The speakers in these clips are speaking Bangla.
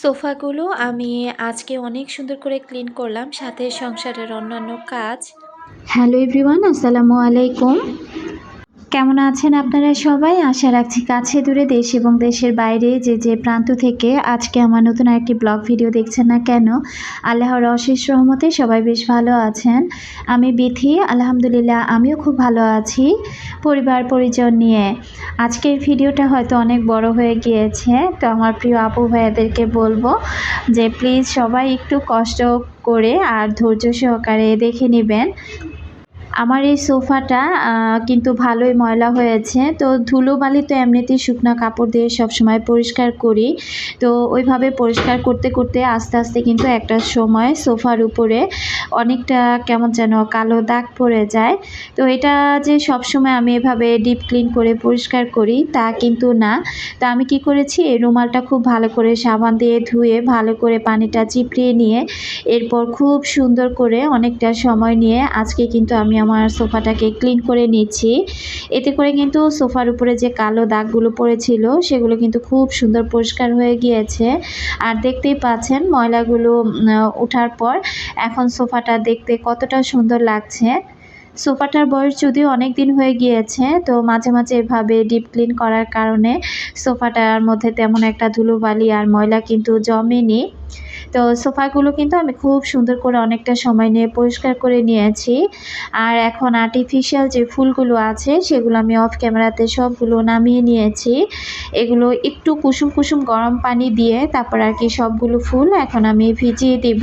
সোফাগুলো আমি আজকে অনেক সুন্দর করে ক্লিন করলাম, সাথে সংসারের অন্যান্য কাজ। হ্যালো এভরিওয়ান, আসসালামু আলাইকুম। কেমন আছেন আপনারা সবাই? আশা রাখছি কাছে দূরে দেশ এবং দেশের বাইরে যে যে প্রান্ত থেকে আজকে আমার নতুন একটি ব্লগ ভিডিও দেখছেন না কেন, আল্লাহর অশেষ রহমতে সবাই বেশ ভালো আছেন। আমি বিথি, আলহামদুলিল্লাহ আমিও খুব ভালো আছি পরিবার পরিজন নিয়ে। আজকের ভিডিওটা হয়তো অনেক বড় হয়ে গিয়েছে, তো আমার প্রিয় আপু ভাইয়াদেরকে বলব যে প্লিজ সবাই একটু কষ্ট করে আর ধৈর্য সহকারে দেখে নেবেন। আমার এই সোফাটা কিন্তু ভালোই ময়লা হয়েছে। তো ধুলোবালি তো এমনিতেই শুকনো কাপড় দিয়ে সবসময় পরিষ্কার করি। তো ওইভাবে পরিষ্কার করতে করতে আস্তে আস্তে কিন্তু একটা সময় সোফার উপরে অনেকটা কেমন যেন কালো দাগ পড়ে যায়। তো এটা যে সবসময় আমি এভাবে ডিপ ক্লিন করে পরিষ্কার করি, তা কিন্তু না। তা আমি কি করেছি? এই রুমালটা খুব ভালো করে সাবান দিয়ে ধুয়ে, ভালো করে পানিটা চিপড়িয়ে নিয়ে, এরপর খুব সুন্দর করে অনেকটা সময় নিয়ে, আজকে কিন্তু আমি আমার সোফাটাকে ক্লিন করে নিচ্ছি। এতে করে কিন্তু সোফার উপরে যে কালো দাগগুলো পড়েছিল, সেগুলো কিন্তু খুব সুন্দর পরিষ্কার হয়ে গিয়েছে। আর দেখতেই পাচ্ছেন, ময়লাগুলো ওঠার পর এখন সোফাটা দেখতে কতটা সুন্দর লাগছে। সোফাটার বয়স যদিও অনেক দিন হয়ে গিয়েছে, তো মাঝে মাঝে এভাবে ডিপ ক্লিন করার কারণে সোফাটার মধ্যে তেমন একটা ধুলোবালি আর ময়লা কিন্তু জমেনি। তো সোফাগুলো কিন্তু আমি খুব সুন্দর করে অনেকটা সময় নিয়ে পরিষ্কার করে নিয়েছি। আর এখন আর্টিফিশিয়াল যে ফুলগুলো আছে, সেগুলো আমি অফ ক্যামেরাতে সবগুলো নামিয়ে নিয়েছি। এগুলো একটু কুসুম কুসুম গরম পানি দিয়ে তারপর আর কি সবগুলো ফুল এখন আমি ভিজিয়ে দিব।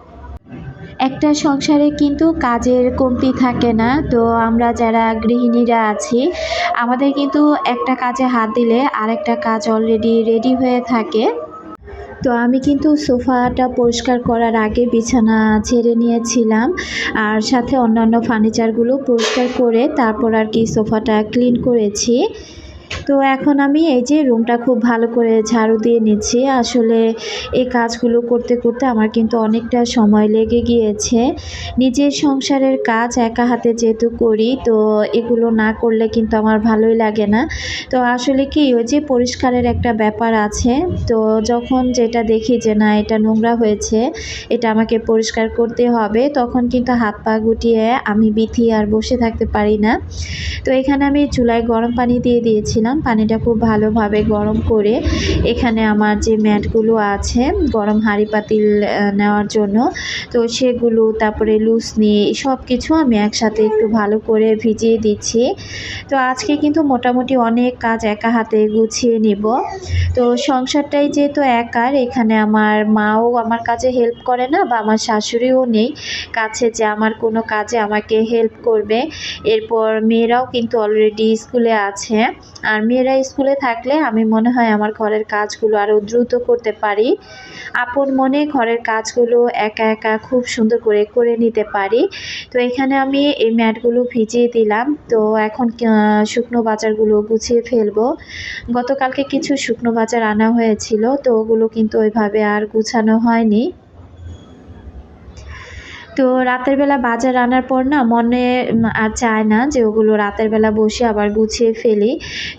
একটা সংসারে কিন্তু কাজের কমতি থাকে না। তো আমরা যারা গৃহিণীরা আছি, আমাদের কিন্তু একটা কাজে হাত দিলে আরেকটা কাজ অলরেডি রেডি হয়ে থাকে। তো আমি কিন্তু সোফাটা পরিষ্কার করার আগে বিছানা ছেড়ে নিয়েছিলাম আর সাথে অন্যান্য ফার্নিচারগুলো পরিষ্কার করে তারপর আর কি সোফাটা ক্লিন করেছি। তো এখন আমি এই যে রুমটা খুব ভালো করে ঝাড়ু দিয়ে নিচ্ছি। আসলে এই কাজগুলো করতে করতে আমার কিন্তু অনেকটা সময় লেগে গিয়েছে। নিজের সংসারের কাজ একা হাতে যেহেতু করি, তো এগুলো না করলে কিন্তু আমার ভালোই লাগে না। তো আসলে কি, ওই যে পরিষ্কারের একটা ব্যাপার আছে। তো যখন যেটা দেখি যে না, এটা নোংরা হয়েছে, এটা আমাকে পরিষ্কার করতে হবে, তখন কিন্তু হাত পা গুটিয়ে আমি বিথি আর বসে থাকতে পারি না। তো এখানে আমি চুলায় গরম পানি দিয়ে দিয়েছিলাম। পানিটা খুব ভালোভাবে গরম করে এখানে আমার যে ম্যাটগুলো আছে, গরম হাঁড়ি পাতিল নেওয়ার জন্য, তো সেগুলো, তারপরে লুসনি সব কিছু আমি একসাথে একটু ভালো করে ভিজিয়ে দিচ্ছি। তো আজকে কিন্তু মোটামুটি অনেক কাজ একা হাতে গুছিয়ে নিব। তো সংসারটাই যেহেতু একার, এখানে আমার মাও আমার কাজে হেল্প করে না বা আমার শাশুড়িও নেই, কাছে যে আমার কোনো কাজে আমাকে হেল্প করবে। এরপর মেয়েরাও কিন্তু অলরেডি স্কুলে আছে, আর মেয়েরা স্কুলে থাকলে আমি মনে হয় আমার ঘরের কাজগুলো আরও দ্রুত করতে পারি। আপন মনে ঘরের কাজগুলো একা একা খুব সুন্দর করে করে নিতে পারি। তো এখানে আমি এই ম্যাটগুলো ভিজিয়ে দিলাম। তো এখন শুকনো বাজারগুলো গুছিয়ে ফেলব। গতকালকে কিছু শুকনো বাজার আনা হয়েছিল, তো ওগুলো কিন্তু ওইভাবে আর গুছানো হয়নি। তো রাতের বেলা বাজার আনার পর না মনে আর চায় না যে ওগুলো রাতের বেলা বসে আবার গুছিয়ে ফেলি।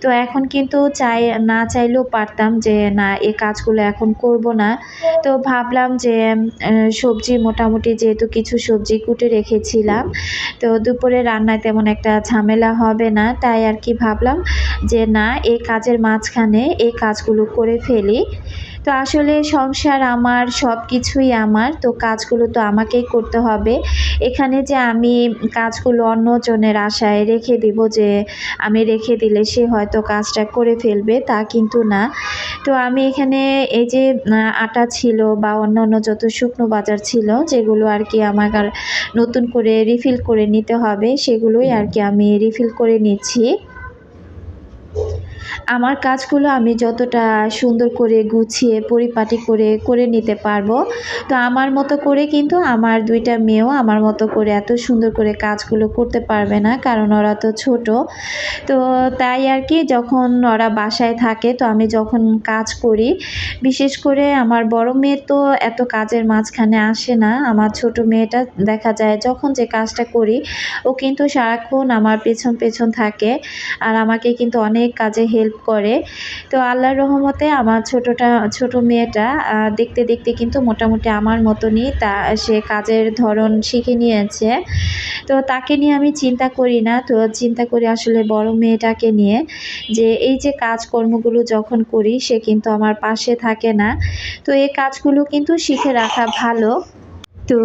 তো এখন কিন্তু চাই, না চাইলেও পারতাম যে না এই কাজগুলো এখন করব না। তো ভাবলাম যে সবজি মোটামুটি যেহেতু কিছু সবজি কুটে রেখেছিলাম, তো দুপুরে রান্নায় তেমন একটা ঝামেলা হবে না। তাই আর কি ভাবলাম যে না এই কাজের মাঝখানে এই কাজগুলো করে ফেলি। তো আসলে সংসার আমার সব কিছুই আমার তো কাজগুলো তো আমাকেই করতে হবে। এখানে যে আমি কাজগুলো অন্যজনের আশায় রেখে দিব যে আমি রেখে দিলে সে হয়তো কাজটা করে ফেলবে তা কিন্তু না। তো আমি এখানে এই যে আটা ছিল বা অন্য অন্য যত শুকনো বাজার ছিল যেগুলো আর কি আমার আর নতুন করে রিফিল করে নিতে হবে সেগুলোই আর কি আমি রিফিল করে নিচ্ছি। আমার কাজগুলো আমি যতটা সুন্দর করে গুছিয়ে, পরিপাটি করে করে নিতে পারব। তো আমার মতো করে কিন্তু আমার দুইটা মেয়েও আমার মতো করে এত সুন্দর করে কাজগুলো করতে পারবে না, কারণ ওরা তো ছোট। তো তাই আর কি, যখন ওরা বাসায় থাকে, তো আমি যখন কাজ করি, বিশেষ করে আমার বড় মেয়ে তো এত কাজের মাঝখানে আসে না। আমার ছোট মেয়েটা দেখা যায়, যখন যে কাজটা করি, ও কিন্তু সারাক্ষণ আমার পেছন পেছন থাকে। আর আমাকে কিন্তু অনেক কাজে হেল্প করে। তো আল্লাহর রহমতে আমার ছোটটা, ছোট মেয়েটা দেখতে দেখতে কিন্তু মোটামুটি আমার মতনই তা, সে কাজের ধরন শিখে নিয়েছে। তো তাকে নিয়ে আমি চিন্তা করি না। তো চিন্তা করি আসলে বড় মেয়েটাকে নিয়ে যে এই যে কাজকর্মগুলো যখন করি, সে কিন্তু আমার পাশে থাকে না। তো এই কাজগুলো কিন্তু শিখে রাখা ভালো। তো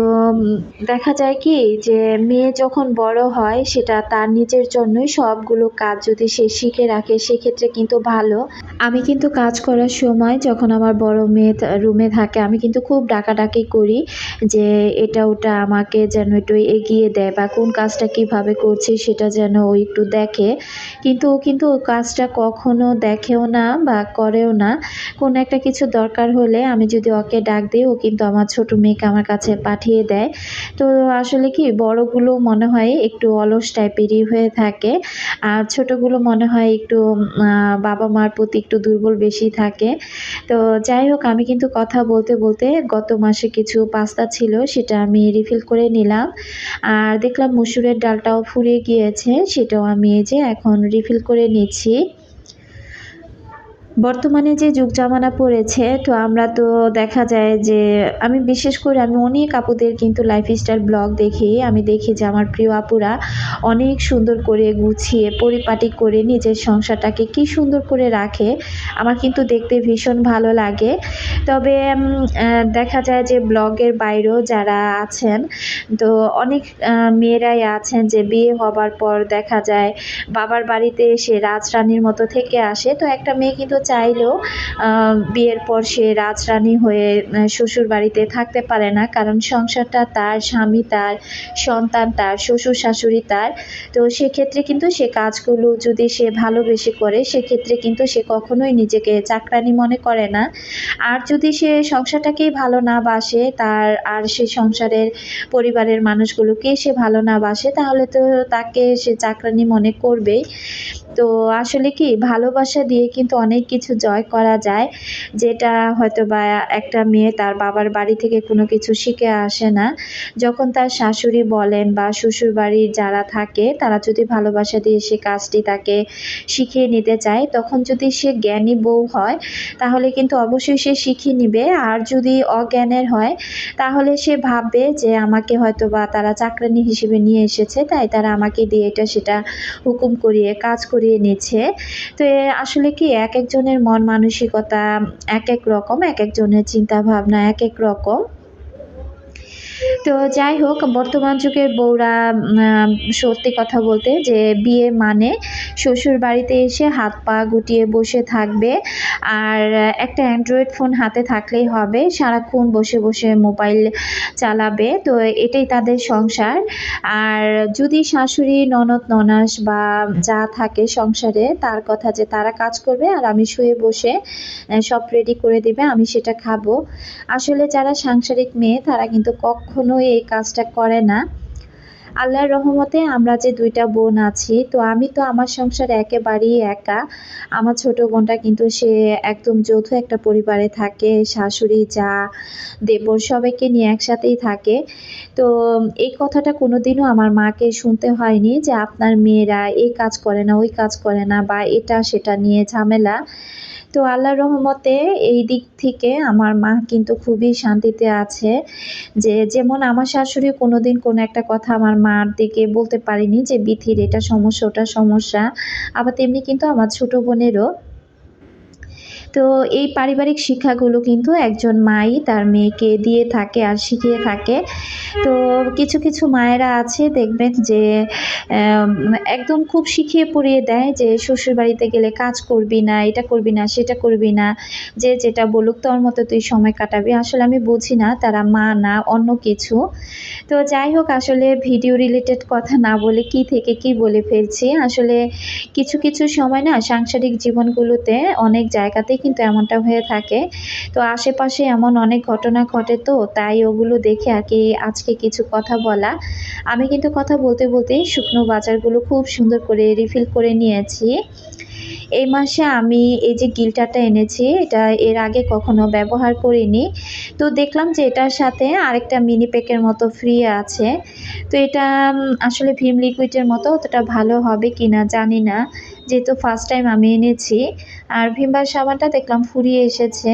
দেখা যায় কি যে মেয়ে যখন বড় হয় সেটা তার নিজের জন্যই সবগুলো কাজ যদি সে শিখে রাখে সেক্ষেত্রে কিন্তু ভালো। আমি কিন্তু কাজ করার সময় যখন আমার বড় মেয়ে রুমে থাকে আমি কিন্তু খুব ডাকাডাকি করি যে এটা ওটা আমাকে যেন একটু এগিয়ে দেয় বা কোন কাজটা কীভাবে করছি সেটা যেন ও একটু দেখে। কিন্তু ও কিন্তু ও কাজটা কখনো দেখেও না বা করেও না। কোনো একটা কিছু দরকার হলে আমি যদি ওকে ডাক দিই, ও কিন্তু আমার ছোট মেয়েকে আমার কাছে পাঠিয়ে দেয়। তো আসলে কি, বড়গুলো মনে হয় একটু অলস টাইপেরই হয়ে থাকে। আর ছোটোগুলো মনে হয় একটু বাবা মার প্রতি একটু দুর্বল বেশি থাকে। তো যাই হোক, আমি কিন্তু কথা বলতে বলতে গত মাসে কিছু পাস্তা ছিল, সেটা আমি রিফিল করে নিলাম। আর দেখলাম মুসুরের ডালটাও ফুরিয়ে গিয়েছে, সেটাও আমি এই যে এখন রিফিল করে নিচ্ছি। বর্তমানে যে যুগ জামানা পড়েছে, তো আমরা তো দেখা যায় যে, আমি বিশেষ করে আমি অনেক আপুদের কিন্তু লাইফস্টাইল ব্লগ দেখি। আমি দেখি যে আমার প্রিয় আপুরা অনেক সুন্দর করে গুছিয়ে, পরিপাটি করে নিজের সংসারটাকে কি সুন্দর করে রাখে। আমার কিন্তু দেখতে ভীষণ ভালো লাগে। তবে দেখা যায় যে ব্লগের বাইরেও যারা আছেন, তো অনেক মেয়েরাই আছেন যে বিয়ে হবার পর দেখা যায় বাবার বাড়িতে এসে রাজরানীর মতো থেকে আসে। তো একটা মেয়ে কিন্তু চাইলেও বিয়ের পর সে রাজরানী হয়ে শ্বশুর বাড়িতে থাকতে পারে না। কারণ সংসারটা তার স্বামী, তার সন্তান, তার শ্বশুর শাশুড়ি, তার। তো সেক্ষেত্রে কিন্তু সে কাজগুলো যদি সে ভালোবেসে করে, সেক্ষেত্রে কিন্তু সে কখনোই নিজেকে চাকরানি মনে করে না। আর যদি সে সংসারটাকেই ভালো না বাসে, তার আর সে সংসারের পরিবারের মানুষগুলোকে সে ভালো না বাসে, তাহলে তো তাকে সে চাকরানি মনে করবেই। তো আসলে কি, ভালোবাসা দিয়ে কিন্তু অনেক কিছু জয় করা যায়, যেটা হয়তো বা একটা মেয়ে তার বাবার বাড়ি থেকে কোনো কিছু শিখে আসে না। যখন তার শাশুড়ি বলেন বা শ্বশুর বাড়ির যারা থাকে, তারা যদি ভালোবাসা দিয়ে সে কাজটি তাকে শিখিয়ে নিতে চায়, তখন যদি সে জ্ঞানী বউ হয়, তাহলে কিন্তু অবশ্যই সে শিখিয়ে নিবে। আর যদি অজ্ঞানের হয়, তাহলে সে ভাববে যে আমাকে হয়তো বা তারা চাকরানি হিসেবে নিয়ে এসেছে, তাই তারা আমাকে দিয়ে এটা সেটা হুকুম করিয়ে, কাজ করিয়ে নিচ্ছে। তো আসলে কি এক একজনের মন মানসিকতা এক এক রকম এক একজনের চিন্তা ভাবনা এক এক রকম। তো যাই হোক, বর্তমান যুগের বউরা সত্যি কথা বলতে যে বিয়ে মানে শ্বশুর বাড়িতে এসে হাত পা গুটিয়ে বসে থাকবে। আর একটা অ্যান্ড্রয়েড ফোন হাতে থাকলেই হবে, সারাক্ষণ বসে বসে মোবাইল চালাবে। তো এটাই তাদের সংসার। আর যদি শাশুড়ি, ননদ, ননাস বা যা থাকে সংসারে, তার কথা যে তারা কাজ করবে আর আমি শুয়ে বসে সব রেডি করে দিবে, আমি সেটা খাব। আসলে যারা সাংসারিক মেয়ে, তারা কিন্তু কখনোই এই কাজটা করে না। আল্লাহর রহমতে আমরা যে দুইটা বোন আছি, তো আমি তো আমার সংসারে একেবারেই একা। আমার ছোট বোনটা কিন্তু সে একদম যৌথ একটা পরিবারে থাকে, শাশুড়ি, যা, দেবর সবাইকে নিয়ে একসাথেই থাকে। তো এই কথাটা কোনোদিনও আমার মাকে শুনতে হয়নি যে আপনার মেয়েরা এই কাজ করে না, ওই কাজ করে না বা এটা সেটা নিয়ে ঝামেলা। তো আল্লাহর রহমতে এই দিক থেকে আমার মা কিন্তু খুবই শান্তিতে আছে। যে যেমন আমার শাশুড়ি কোনোদিন কোনো একটা কথা আমার মার দিকে বলতে পারিনি যে, বিথির এটা সমস্যা ওটা সমস্যা। আবার তেমনি কিন্তু আমার ছোট বোনেরও তো এই পারিবারিক শিক্ষাগুলো কিন্তু একজন মাই তার মেয়েকে দিয়ে থাকে আর শিখিয়ে থাকে। তো কিছু কিছু মায়েরা আছে, দেখবেন যে একদম খুব শিখিয়ে পড়িয়ে দেয় যে শ্বশুর বাড়িতে গেলে কাজ করবি না, এটা করবি না, সেটা করবি না, যে যেটা বলুক তোর মতো তুই সময় কাটাবি। আসলে আমি বুঝি না, তারা মা না, অন্য কিছু। তো যাই হোক, আসলে ভিডিও রিলেটেড কথা না বলে কি থেকে কি বলে ফেলছি। আসলে কিছু কিছু সময় না সাংসারিক জীবনগুলোতে অনেক জায়গাতেই কিন্তু এমনটা হয়ে থাকে। তো আশেপাশে এমন অনেক ঘটনা ঘটে তো, তাই ওগুলো দেখে আর কি আজকে কিছু কথা বলা। আমি কিন্তু কথা বলতে বলতেই শুকনো বাজারগুলো খুব সুন্দর করে রিফিল করে নিয়েছি। এই মাসে আমি এই যে গিল্টারটা এনেছি, এটা এর আগে কখনো ব্যবহার করিনি। তো দেখলাম যে এটার সাথে আরেকটা মিনি প্যাকের মতো ফ্রি আছে। তো এটা আসলে ভিম লিকুইডের মতো, অতটা ভালো হবে কি না জানি না। যেহেতু ফার্স্ট টাইম আমি এনেছি, আর ভিমবার সাবানটা দেখলাম ফুরিয়ে এসেছে,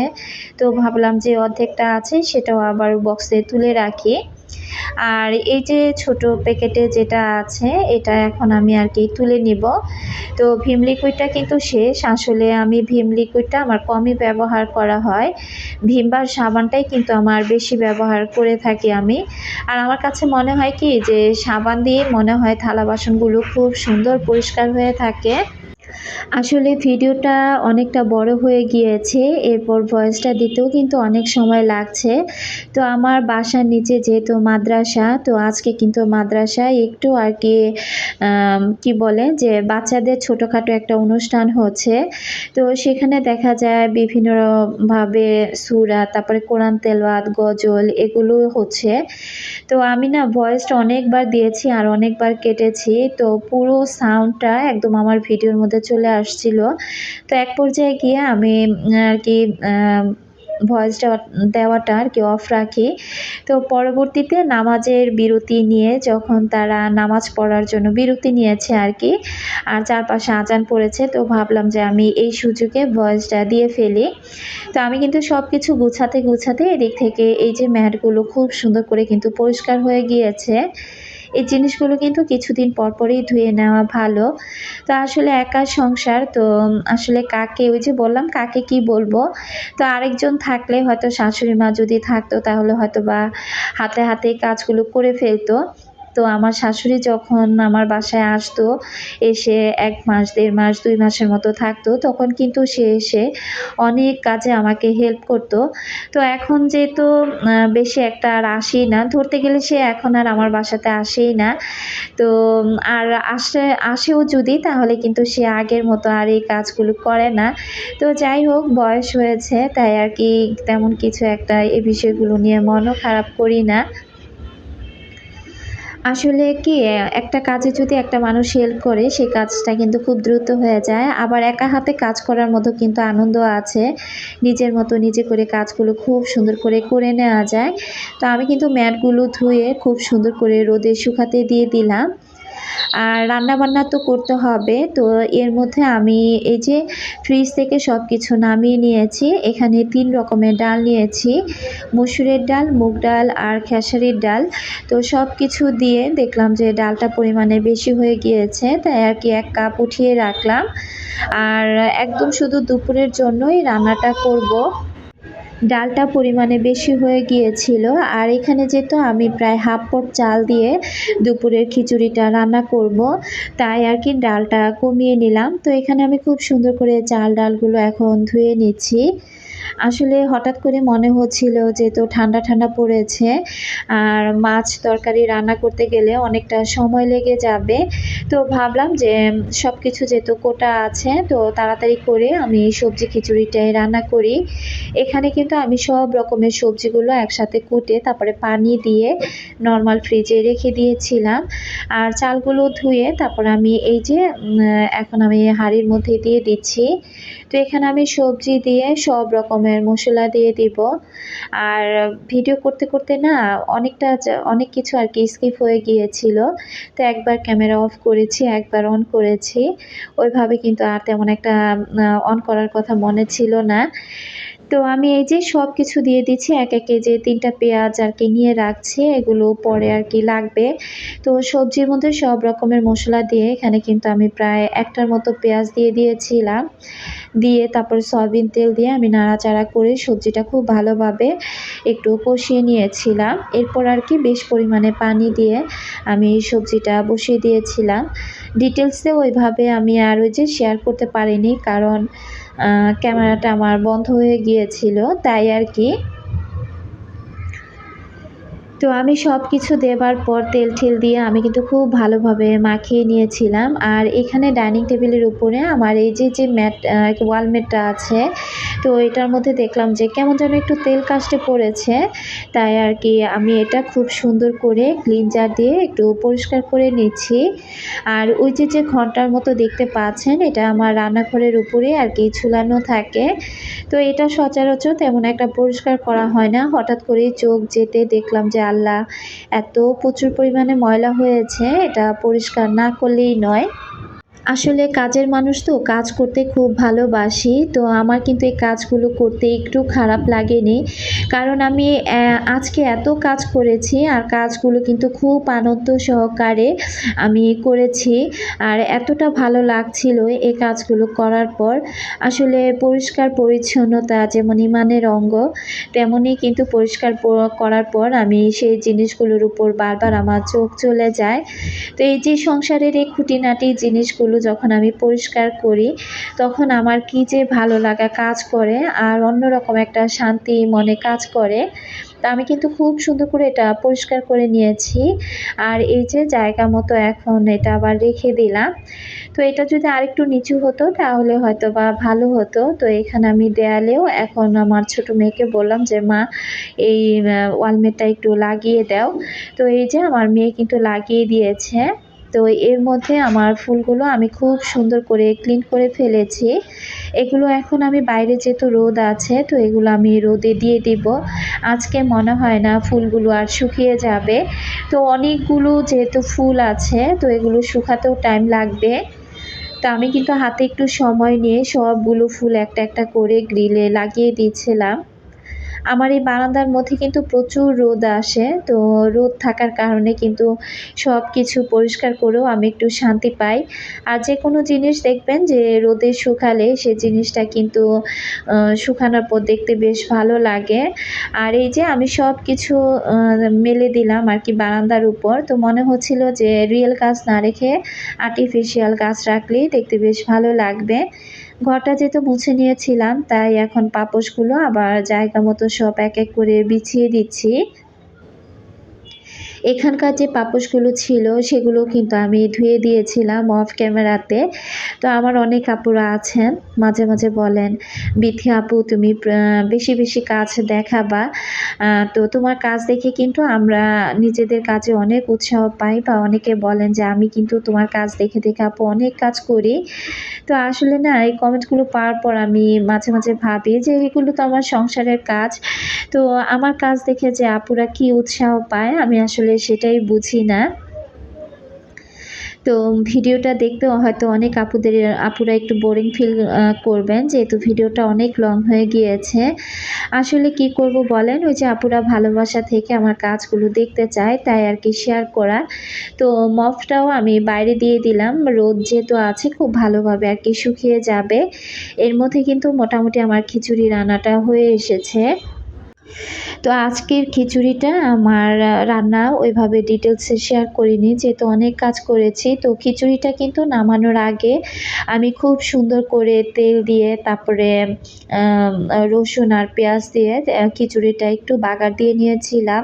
তো ভাবলাম যে অর্ধেকটা আছে সেটাও আবার বক্সে তুলে রাখি। আর এই যে ছোট প্যাকেটে যেটা আছে, এটা এখন আমি আর কি তুলে নিব। তো ভীম লিকুইডটা কিন্তু শেষ, আসলে আমি ভীম লিকুইডটা আমার কমই ব্যবহার করা হয়। ভীমবার সাবানটাই কিন্তু আমার বেশি ব্যবহার করে থাকি আমি। আর আমার কাছে মনে হয় কি যে সাবান দিয়ে মনে হয় থালা বাসনগুলো খুব সুন্দর পরিষ্কার হয়ে থাকে। আসলে ভিডিওটা অনেকটা বড় হয়ে গিয়েছে, এরপর ভয়েসটা দিতেও কিন্তু অনেক সময় লাগছে। তো আমার বাসার নিচে যেহেতু মাদ্রাসা, তো আজকে কিন্তু মাদ্রাসায় একটু আর কি কি বলে, যে বাচ্চাদের ছোটোখাটো একটা অনুষ্ঠান হচ্ছে। তো সেখানে দেখা যায় বিভিন্নভাবে সুরা, তারপরে কোরআন তেলওয়াত, গজল এগুলো হচ্ছে। তো আমি না ভয়েসটা অনেকবার দিয়েছি আর অনেকবার কেটেছি। তো পুরো সাউন্ডটা একদম আমার ভিডিওর মধ্যে চলে আসছিল। তো এক পর্যায়ে গিয়ে আমি আর কি ভয়েসটা দেওয়াটা আর কি অফ রাখি। তো পরবর্তীতে নামাজের বিরতি নিয়ে যখন তারা নামাজ পড়ার জন্য বিরতি নিয়েছে আর কি, আর চারপাশে আজান পড়েছে, তো ভাবলাম যে আমি এই সুযোগে ভয়েসটা দিয়ে ফেলি। তো আমি কিন্তু সব কিছু গুছাতে গুছাতে এদিক থেকে এই যে ম্যাটগুলো খুব সুন্দর করে কিন্তু পরিষ্কার হয়ে গিয়েছে। এই জিনিসগুলো কিন্তু কিছুদিন পরপরই ধুয়ে নেওয়া ভালো। তো আসলে একা সংসার, তো আসলে কাকে, ওই যে বললাম কাকে কি বলব? তো আরেকজন থাকলে হয়তো শাশুড়ি মা যদি থাকতো তাহলে হয়তো বা হাতে হাতে কাজগুলো করে ফেলতো। তো আমার শাশুড়ি যখন আমার বাসায় আসতো, এসে এক মাস, দেড় মাস, দুই মাসের মতো থাকতো, তখন কিন্তু সে এসে অনেক কাজে আমাকে হেল্প করতো। তো এখন যেহেতু বেশি একটা আর আসি না, ধরতে গেলে সে এখন আর আমার বাসাতে আসেই না। তো, আর আসে, আসেও যদি, তাহলে কিন্তু সে আগের মতো আর এই কাজগুলো করে না। তো যাই হোক, বয়স হয়েছে, তাই আর কি তেমন কিছু একটা এই বিষয়গুলো নিয়ে মনও খারাপ করি না। আসলে কি একটা কাজে যদি একটা মানুষ হেল্প করে সেই কাজটা কিন্তু খুব দ্রুত হয়ে যায়। আবার একা হাতে কাজ করার মতো কিন্তু আনন্দ আছে। নিজের মতো নিজে করে কাজগুলো খুব সুন্দর করে করে নেওয়া যায়। তো আমি কিন্তু ম্যাটগুলো ধুয়ে খুব সুন্দর করে রোদে শুকাতে দিয়ে দিলাম। আর রান্না বান্না তো করতে হবে। তো এর মধ্যে আমি এই যে ফ্রিজ থেকে সব কিছু নামিয়ে নিয়েছি। এখানে তিন রকমের ডাল নিয়েছি। মুসুরের ডাল, মুগ ডাল আর খেসারির ডাল। তো সব কিছু দিয়ে দেখলাম যে ডালটা পরিমাণে বেশি হয়ে গিয়েছে, তাই আর কি এক কাপ উঠিয়ে রাখলাম। আর একদম শুধু দুপুরের জন্যই রান্নাটা করব। ডালটা পরিমাণে বেশি হয়ে গিয়েছিল আর এখানে যেহেতু আমি প্রায় হাফ পট চাল দিয়ে দুপুরের খিচুড়িটা রান্না করব, তাই আর কি ডালটা কমিয়ে নিলাম। তো এখানে আমি খুব সুন্দর করে চাল ডালগুলো এখন ধুয়ে নিচ্ছি। আসলে হঠাৎ করে মনে হচ্ছিল যে তো ঠান্ডা ঠান্ডা পড়েছে, আর মাছ তরকারি রান্না করতে গেলে অনেকটা সময় লেগে যাবে। তো ভাবলাম যে সব কিছু যেহেতু কোটা আছে, তো তাড়াতাড়ি করে আমি সবজি খিচুড়িটাই রান্না করি। এখানে কিন্তু আমি সব রকমের সবজিগুলো একসাথে কুটে তারপরে পানি দিয়ে নর্মাল ফ্রিজে রেখে দিয়েছিলাম। আর চালগুলো ধুয়ে তারপর আমি এই যে এখন আমি হাঁড়ির মধ্যে দিয়ে দিচ্ছি। তো এখানে আমি সবজি দিয়ে সব রকমের মশলা দিয়ে দিব। আর ভিডিও করতে করতে না অনেকটা অনেক কিছু আর কি স্কিপ হয়ে গিয়েছিল। তো একবার ক্যামেরা অফ করেছি, একবার অন করেছি। ওইভাবে কিন্তু আর তেমন একটা অন করার কথা মনে ছিল না। তো আমি এই যে সব কিছু দিয়ে দিচ্ছি, এক একে যে তিনটা পেঁয়াজ আর কি নিয়ে রাখছি, এগুলো পরে আর কি লাগবে। তো সবজির মধ্যে সব রকমের মশলা দিয়ে এখানে কিন্তু আমি প্রায় একটার মতো পেঁয়াজ দিয়ে দিয়েছিলাম। দিয়ে তারপর সয়াবিন তেল দিয়ে আমি নাড়াচাড়া করে সবজিটা খুব ভালোভাবে একটু কষিয়ে নিয়েছিলাম। এরপর আর কি বেশ পরিমাণে পানি দিয়ে আমি সবজিটা বসিয়ে দিয়েছিলাম। ডিটেলসে ওইভাবে আমি আর ওই যে শেয়ার করতে পারিনি, কারণ ক্যামেরাটা আমার বন্ধ হয়ে গিয়েছিল তাই আর কি। তো আমি সব কিছু দেবার পর তেল ঠেল দিয়ে আমি কিন্তু খুব ভালোভাবে মাখিয়ে নিয়েছিলাম। আর এখানে ডাইনিং টেবিলের উপরে আমার এই যে যে ম্যাট ওয়াল ম্যাটটা আছে, তো এটার মধ্যে দেখলাম যে কেমন যেন একটু তেল কাস্টে পড়েছে। তাই আর কি আমি এটা খুব সুন্দর করে ক্লিনজার দিয়ে একটু পরিষ্কার করে নিচ্ছি। আর ওই যে যে ঘণ্টার মতো দেখতে পাচ্ছেন, এটা আমার রান্নাঘরের উপরে আর কি ঝুলানো থাকে। তো এটা সচরাচর তেমন একটা পরিষ্কার করা হয় না। হঠাৎ করে চোখ যেতে দেখলাম যে আল্লাহ এত প্রচুর পরিমাণে ময়লা হয়েছে এটা পরিষ্কার না করলেই নয়। আসলে কাজের মানুষ তো, কাজ করতে খুব ভালোবাসি। তো আমার কিন্তু এই কাজগুলো করতে একটু খারাপ লাগেনি। কারণ আমি আজকে এত কাজ করেছি আর কাজগুলো কিন্তু খুব আনন্দ সহকারে আমি করেছি। আর এতটা ভালো লাগছিল এই কাজগুলো করার পর। আসলে পরিষ্কার পরিচ্ছন্নতা যেমন ইমানের অঙ্গ তেমনই কিন্তু পরিষ্কার করার পর আমি সেই জিনিসগুলোর উপর বারবার আমার চোখ চলে যায়। তো এই যে সংসারের এই খুঁটিনাটি জিনিসগুলো ঘরগুলো যখন আমি পরিষ্কার করি, তখন আমার কি যে ভালো লাগা কাজ করে আর অন্যরকম একটা শান্তি মনে কাজ করে। তা আমি কিন্তু খুব সুন্দর করে এটা পরিষ্কার করে নিয়েছি। আর এই যে জায়গা মতো এখন এটা আবার রেখে দিলাম। তো এটা যদি আরেকটু নিচু হতো, তাহলে হয়তো বা ভালো হতো। তো এখানে আমি দেয়ালেও এখন আমার ছোট মেয়েকে বললাম যে, মা, এই ওয়ালমেটটা একটু লাগিয়ে দাও। তো এই যে আমার মেয়ে কিন্তু লাগিয়ে দিয়েছে। তো এর মধ্যে আমার ফুলগুলো আমি খুব সুন্দর করে ক্লিন করে ফেলেছি। এগুলো এখন আমি বাইরে যেহেতু রোদ আছে, তো এগুলো আমি রোদে দিয়ে দিব। আজকে মনে হয় না ফুলগুলো আর শুকিয়ে যাবে। তো অনেকগুলো যেহেতু ফুল আছে, তো এগুলো শুকাতেও টাইম লাগবে। তো আমি কিন্তু হাতে একটু সময় নিয়ে সবগুলো ফুল একটা একটা করে গ্রিলে লাগিয়ে দিয়েছিলাম। আমার এই বারান্দার মধ্যে কিন্তু প্রচুর রোদ আসে, তো রোদ থাকার কারণে কিন্তু সব কিছু পরিষ্কার করেও আমি একটু শান্তি পাই। আর যে কোনো জিনিস দেখবেন যে রোদে শুকালে সে জিনিসটা কিন্তু শুকানোর পর দেখতে বেশ ভালো লাগে। আর এই যে আমি সব কিছু মেলে দিলাম আর কি বারান্দার উপর, তো মনে হচ্ছিল যে রিয়েল গাছ না রেখে আর্টিফিশিয়াল গাছ রাখলেই দেখতে বেশ ভালো লাগবে। ঘরটা যেহেতু মুছে নিয়েছিলাম, তাই এখন পাপোশগুলো আবার জায়গা মতো সব এক এক করে বিছিয়ে দিচ্ছি। এখানকার যে পাপোশগুলো ছিল, সেগুলো কিন্তু আমি ধুয়ে দিয়েছিলাম অফ ক্যামেরাতে তো আমার অনেক কাপড় আছেন, মাঝে মাঝে বলেন, বিথি আপু, তুমি বেশি বেশি কাজ দেখাবা। তো তোমার কাজ দেখে কিন্তু আমরা নিজেদের কাজে অনেক উৎসাহ পাই বা অনেকে বলেন যে, আমি কিন্তু তোমার কাজ দেখে দেখে আপু অনেক কাজ করি। তো আসলে না, এই কমেন্টগুলো পাওয়ার পর আমি মাঝে মাঝে ভাবি যে, এগুলো তো আমার সংসারের কাজ। তো আমার কাজ দেখে যে আপুরা কি উৎসাহ পায়, আমি আসলে সেটাই বুঝি না। তো ভিডিওটা দেখতেও হয়তো অনেক আপুদের, আপুরা একটু বোরিং ফিল করবেন, যেহেতু ভিডিওটা অনেক লং হয়ে গিয়েছে। আসলে কি করব বলেন, ওই যে আপুরা ভালোবাসা থেকে আমার কাজগুলো দেখতে চায়, তাই আর কি শেয়ার করা তো মফটাও আমি বাইরে দিয়ে দিলাম, রোদ যেহেতু আছে, খুব ভালোভাবে আর কি শুকিয়ে যাবে। এর মধ্যে কিন্তু মোটামুটি আমার খিচুড়ি রান্নাটা হয়ে এসেছে। তো আজকের খিচুড়িটা আমার রান্না ওইভাবে ডিটেলসে শেয়ার করিনি, যেহেতু অনেক কাজ করেছি, তো খিচুড়িটা কিন্তু নামানোর আগে আমি খুব সুন্দর করে তেল দিয়ে, তারপরে রসুন আর পেঁয়াজ দিয়ে খিচুড়িটা একটু বাগার দিয়ে নিয়েছিলাম।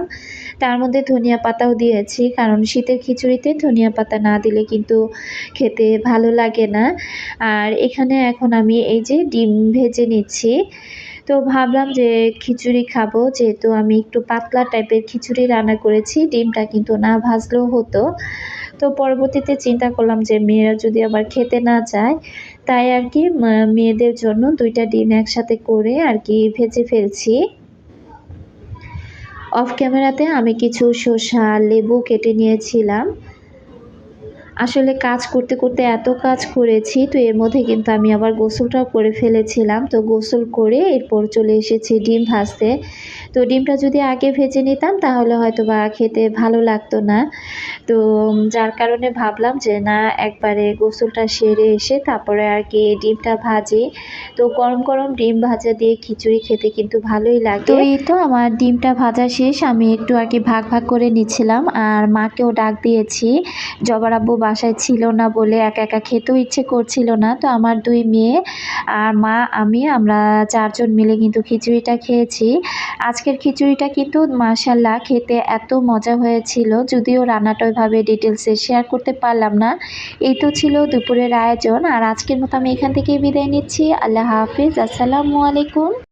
তার মধ্যে ধনিয়া পাতাও দিয়েছি, কারণ শীতের খিচুড়িতে ধনিয়া পাতা না দিলে কিন্তু খেতে ভালো লাগে না। আর এখানে এখন আমি এই যে ডিম ভেজে নিচ্ছি। তো ভাবলাম যে খিচুড়ি খাব, যেহেতু আমি একটু পাতলা টাইপের খিচুড়ি রান্না করেছি, ডিমটা কিন্তু না ভাজলেও হতো। তো পরবর্তীতে চিন্তা করলাম যে মেয়েরা যদি আবার খেতে না চায়, তাই আর কি মেয়েদের জন্য দুইটা ডিম একসাথে করে আর কি ভেজে ফেলছি। অফ ক্যামেরাতে আমি কিছু শসা লেবু কেটে নিয়েছিলাম। আসলে কাজ করতে করতে এত কাজ করেছি, তো এর মধ্যে কিন্তু আমি আবার গোসলটাও করে ফেলেছিলাম। তো গোসল করে এরপর চলে এসেছি ডিম ভাজতে। তো ডিমটা যদি আগে ভেজে নিতাম, তাহলে হয়তো বা খেতে ভালো লাগতো না। তো যার কারণে ভাবলাম যে, না, একবারে গোসলটা সেরে এসে তারপরে আর কি ডিমটা ভাজি। তো গরম গরম ডিম ভাজা দিয়ে খিচুড়ি খেতে কিন্তু ভালোই লাগে। তো এই তো আমার ডিমটা ভাজা শেষ। আমি একটু আর কি ভাগ ভাগ করে নিচ্ছিলাম। আর মাকেও ডাক দিয়েছি, জবার আব্বু বাসায় ছিল না বলে একা একা খেতেও ইচ্ছে করছিল না। তো আমার দুই মেয়ে আর মা, আমি, আমরা চারজন মিলে কিন্তু খিচুড়িটা খেয়েছি। আজকের খিচুড়িটা কিন্তু মাসাল্লাহ খেতে এত মজা হয়েছিল, যদিও রান্নাটা ওইভাবে ডিটেলসে শেয়ার করতে পারলাম না। এই তো ছিল দুপুরের আয়োজন, আর আজকের মতো আমি এখান থেকেই বিদায় নিচ্ছি। আল্লাহ হাফিজ, আসসালামু আলাইকুম।